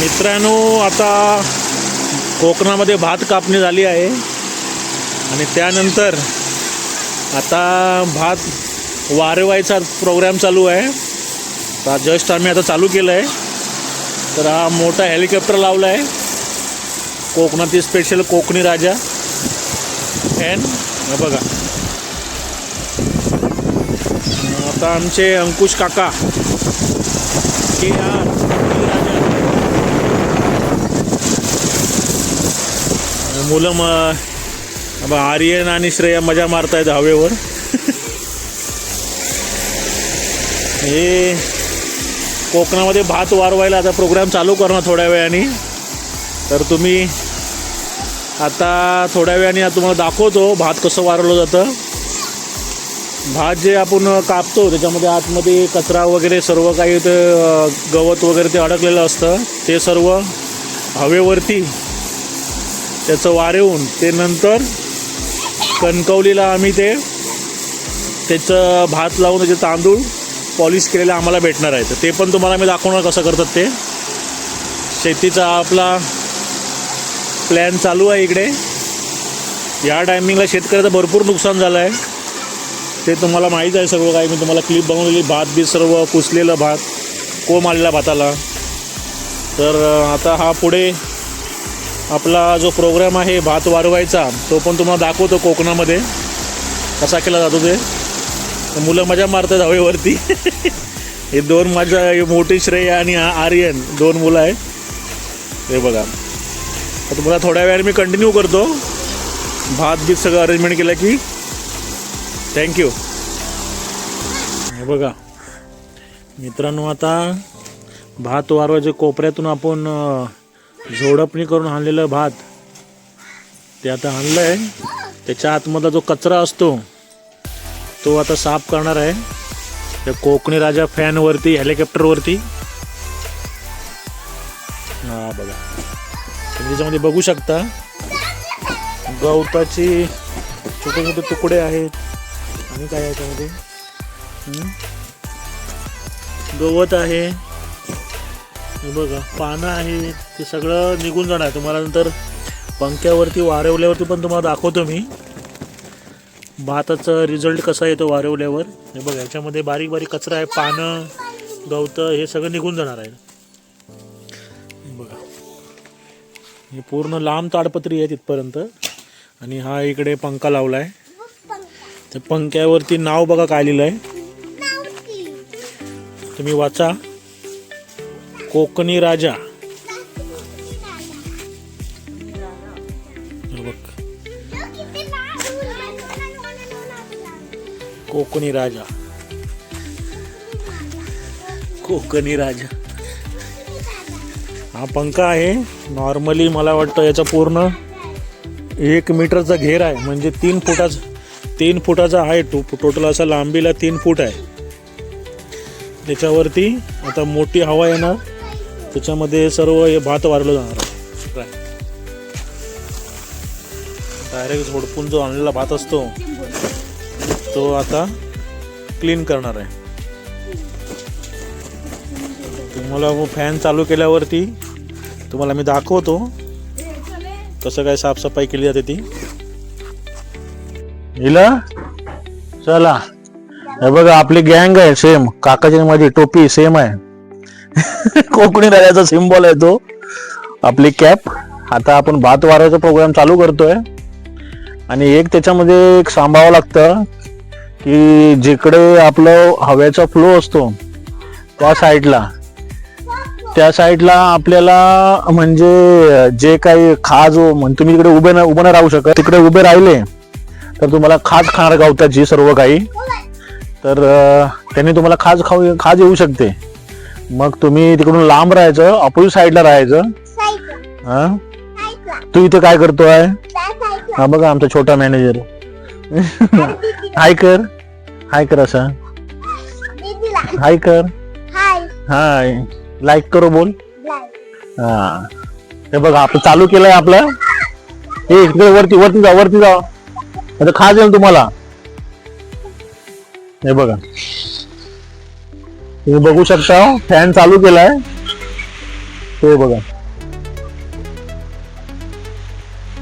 मित्रांनो आता कोकणामध्ये भात कापणी झाली आहे. आणि त्यानंतर आता भात वारवायचा प्रोग्राम चालू आहे. तर जस्ट आम्ही आता चालू केलं आहे तर हा मोठा हेलिकॉप्टर लावला आहे कोकणातील स्पेशल कोकणी राजा. एन बघा. आता आमचे अंकुश काका. की या राजा मुलं मग आर्यन आणि श्रेया मजा मारतायत हवेवर. हे कोकणामध्ये भात वारवायला आता प्रोग्राम चालू करणार थोड्या वेळाने. तर तुम्ही आता थोड्या वेळाने आता तुम्हाला दाखवतो भात कसं वारवलं जातं. भात जे आपण कापतो त्याच्यामध्ये आतमध्ये कचरा वगैरे सर्व काही ते गवत वगैरे ते अडकलेलं असतं. ते सर्व हवेवरती त्याचं वारेवून ते नंतर कणकवलीला आम्ही ते त्याचं भात लावून त्याचे तांदूळ पॉलिश केलेलं आम्हाला भेटणार आहे. तर ते पण तुम्हाला मी दाखवणार कसं करतात ते. शेतीचा आपला प्लॅन चालू आहे इकडे. या टायमिंगला शेतकऱ्याचं भरपूर नुकसान झालं आहे ते तुम्हाला माहीत आहे सगळं काही. मी तुम्हाला क्लिप बनवलेली भात बी सर्व कुसलेलं भात कोंब आलेला भाताला. तर आता हा पुढे आपला जो प्रोग्राम आहे भात वारवायचा तो पण तुम्हाला दाखवतो कोकणामध्ये. कसा केला जातो ते? तर मुलं मजा मारतात हवेवरती. हे दोन माझ्या मोठी श्रेय आणि आर्यन दोन मुलं आहेत. हे बघा. आता तुम्हाला थोड्या वेळाने मी कंटिन्यू करतो. भात बीत सगळं अरेंजमेंट केलं की. थँक्यू हे बघा. मित्रांनो आता भात वारवायच्या कोपऱ्यातून आपण झोडपणी करून आणलेलं भात. ते आता आणलं आहे त्याच्या आतमधला जो कचरा असतो तो आता साफ करणार आहे. त्या कोकणी राजा फॅनवरती हेलिकॉप्टरवरती. हा बघा. तुम्ही त्याच्यामध्ये बघू शकता. गवताची छोटे छोटे तुकडे आहेत. आणि काय याच्यामध्ये गवत आहे. बघा पानं आहेत ते सगळं निघून जाणार. तुम्हाला नंतर पंख्यावरती वारवल्यावरती पण तुम्हाला दाखवतो मी. भाताचा रिझल्ट कसा येतो वारवल्यावर? हे बघा याच्यामध्ये बारीक बारीक कचरा आहे पानं गवतं हे सगळं निघून जाणार आहे. बघा. हे पूर्ण लांब ताडपत्री आहे तिथपर्यंत आणि हा इकडे पंखा लावला आहे त्या पंख्यावरती नाव बघा काय लिहिलं आहे तुम्ही वाचा. कोकणी राजा. बघ. कोकणी राजा. कोकणी राजा. हा पंखा आहे. नॉर्मली मला वाटतं याचा पूर्ण एक मीटरचा घेर आहे. म्हणजे तीन फुटाचा तीन फुटाचा आहे. टो टोटल असा लांबीला तीन फूट आहे. त्याच्यावरती आता मोठी हवा येणार. त्याच्यामध्ये सर्व हे भात वारलं जाणार आहे. डायरेक्ट झोडपून जो आणलेला भात असतो तो आता क्लीन करणार आहे. तुम्हाला फॅन चालू केल्यावरती तुम्हाला मी दाखवतो कसं काय साफसफाई केली जाते ती. हिला चला. हे बघा आपली गँग आहे सेम काकाची आणि माझी टोपी सेम आहे. कोकणी राजाचा सिम्बॉल आहे तो. आपली कॅप आता आपण भात वाऱ्याचा प्रोग्राम चालू करतोय. आणि एक त्याच्यामध्ये एक सांभाळावं लागतं की जिकडे आपलं हवेचा फ्लो असतो त्या साईडला त्या साईडला आपल्याला म्हणजे जे काही खाज म्हणजे तुम्ही तिकडे उभे ना उभं नाही राहू शकत. तिकडे उभे राहिले तर तुम्हाला खाज खाणार गावताची सर्व काही. तर त्यांनी तुम्हाला खाज खाऊ खाज येऊ शकते. मग तुम्ही तिकडून लांब राहायचं अपोजिट साईडला राहायचं. हा? तू इथे काय करतोय? हा बघा आमचा छोटा मॅनेजर हाय कर. हाय कर असा. हाय कर. हाय लाईक करो बोल. हा. हे बघा आपण चालू केलंय आपलं. हे इकडे वरती वरती जा वरती जा. आता खाज येईल तुम्हाला. हे बघा. तुम्ही बघू शकता फॅन चालू केलाय. ते बघा.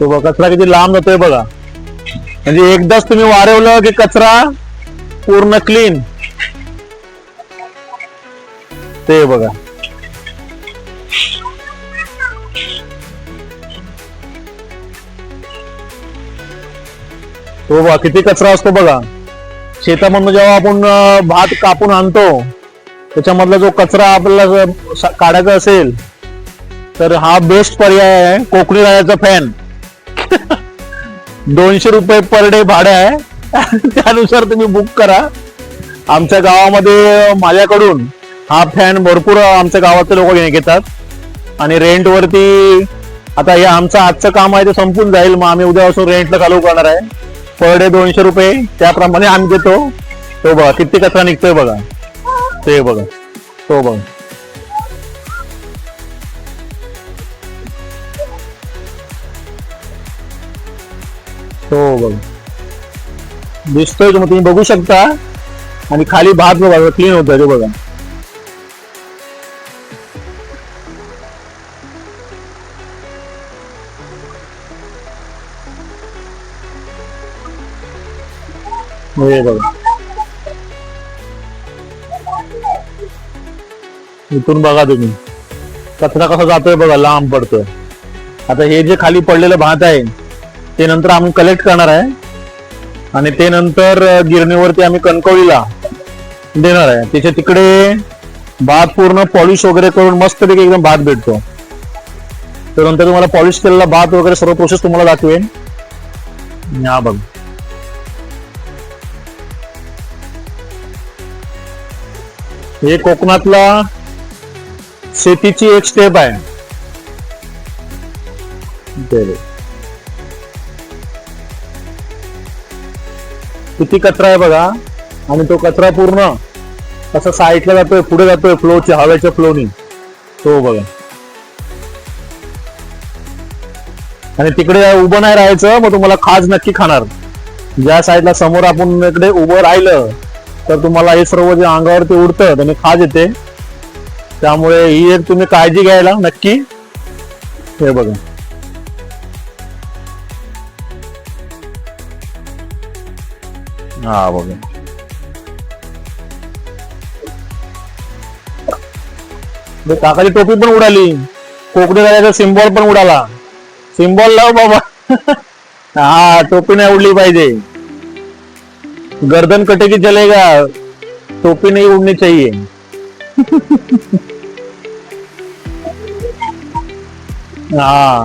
तो बघा कचरा किती लांब जातोय बघा. म्हणजे एकदाच तुम्ही वारवलं की कचरा पूर्ण क्लीन ते बघा. तो बघा किती कचरा असतो बघा. शेतामधून जेव्हा आपण भात कापून आणतो त्याच्यामधला जो कचरा आपल्याला काढायचा असेल तर हा बेस्ट पर्याय आहे. कोकणी राजाचा फॅन दोनशे रुपये पर डे भाडं आहे. त्यानुसार तुम्ही बुक करा. आमच्या गावामध्ये माझ्याकडून हा फॅन भरपूर आमच्या गावातले लोक घेतात. आणि रेंटवरती आता हे आमचं आजचं काम आहे ते संपून जाईल. मग आम्ही उद्यापासून रेंटला चालू करणार आहे. पर डे दोनशे रुपये. त्याप्रमाणे आम्ही देतो. तो बघा किती कचरा निघतोय बघा. ते बघा तो बघा तो बघा दिसतोय तुम्ही तुम्ही बघू शकता आणि खाली भात बघा क्लीन होत ते बघा बघा इथून बघा तुम्ही. कचरा कसा जातोय बघा लांब पडतोय. आता हे जे खाली पडलेलं भात आहे ते नंतर आम्ही कलेक्ट करणार आहे. आणि ते नंतर गिरणीवरती आम्ही कणकवलीला देणार आहे. त्याच्या तिकडे भात पूर्ण पॉलिश वगैरे करून मस्तपैकी एकदम भात भेटतो. तर नंतर तुम्हाला पॉलिश केलेला भात वगैरे सर्व प्रोसेस तुम्हाला दाखवेन. हा बघ. हे कोकणातला शेतीची एक स्टेप आहे. बरोबर किती कचरा आहे बघा. आणि तो कचरा पूर्ण कसा साईडला जातोय पुढे जातोय फ्लोच्या हवेच्या फ्लोनी तो बघा. आणि तिकडे उभं नाही राहायचं मग तुम्हाला खाज नक्की खाणार. ज्या साईडला समोर आपण इकडे उभं राहिलं तर तुम्हाला हे सर्व जे अंगावरती उडतं त्याने खाज येते. त्यामुळे ही एक तुम्ही काळजी घ्यायला नक्की. हे बघा. हा बघा. काकाची टोपी पण उडाली. कोकणी झाल्याचा सिम्बॉल पण उडाला. सिम्बॉल लाव बाबा. हा टोपी नाही उडली पाहिजे. गर्दन कटे की चलेगा. टोपी नाही उड़नी चाहिए. हा।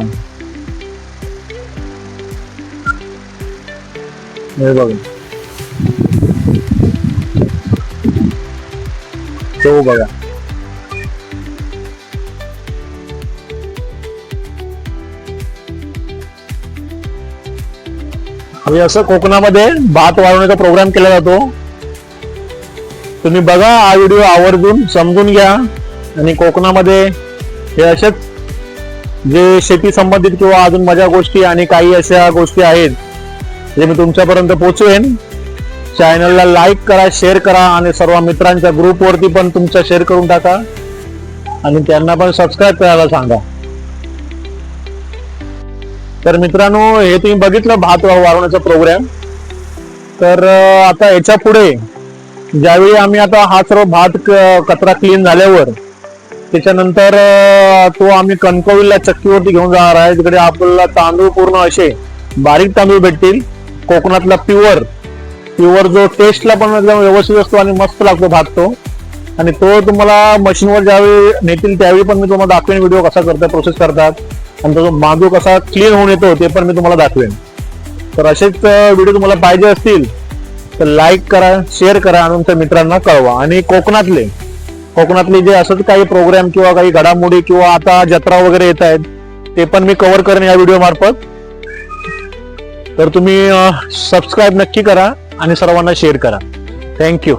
तो बघा असं कोकणामध्ये भात वाढवण्याचा प्रोग्राम केला जातो. तुम्ही बघा हा व्हिडिओ आवर्जून समजून घ्या. आणि कोकणामध्ये हे असेच जे शेती संबंधित किंवा अजून मजा गोष्टी आणि काही अशा गोष्टी आहेत जे मी तुमच्यापर्यंत पोहोचवेन चॅनलला लाईक करा शेअर करा आणि सर्व मित्रांच्या ग्रुपवरती पण तुमचा शेअर करून टाका. आणि त्यांना पण सबस्क्राईब करायला सांगा. तर मित्रांनो हे तुम्ही बघितलं भात वाढवण्याचा प्रोग्राम तर आता याच्यापुढे ज्यावेळी आम्ही आता हा सर्व भात क- कचरा क्लीन झाल्यावर त्याच्यानंतर तो आम्ही कणकवलीला चक्कीवरती घेऊन जाणार आहे. तिकडे आपल्याला तांदूळ पूर्ण असे बारीक तांदूळ भेटतील. कोकणातला प्युअर प्युअर जो टेस्टला पण एकदम व्यवस्थित असतो आणि मस्त लागतो भात तो. आणि तो तुम्हाला मशीनवर ज्यावेळी नेतील त्यावेळी पण मी तुम्हाला दाखवेन व्हिडिओ कसा करतात प्रोसेस करतात. आणि तो मांदू कसा क्लीन होऊन येतो ते पण मी तुम्हाला दाखवेन. तर असेच व्हिडिओ तुम्हाला पाहिजे असतील तर लाईक करा शेअर करा आणि तुमच्या मित्रांना कळवा. आणि कोकणातले कोकणातले जे असंच काही प्रोग्राम किंवा काही घडामोडी किंवा आता जत्रा वगैरे येत आहेत ते पण मी कव्हर करेन या व्हिडिओ मार्फत. तर तुम्ही सबस्क्राईब नक्की करा आणि सर्वांना शेअर करा. थँक्यू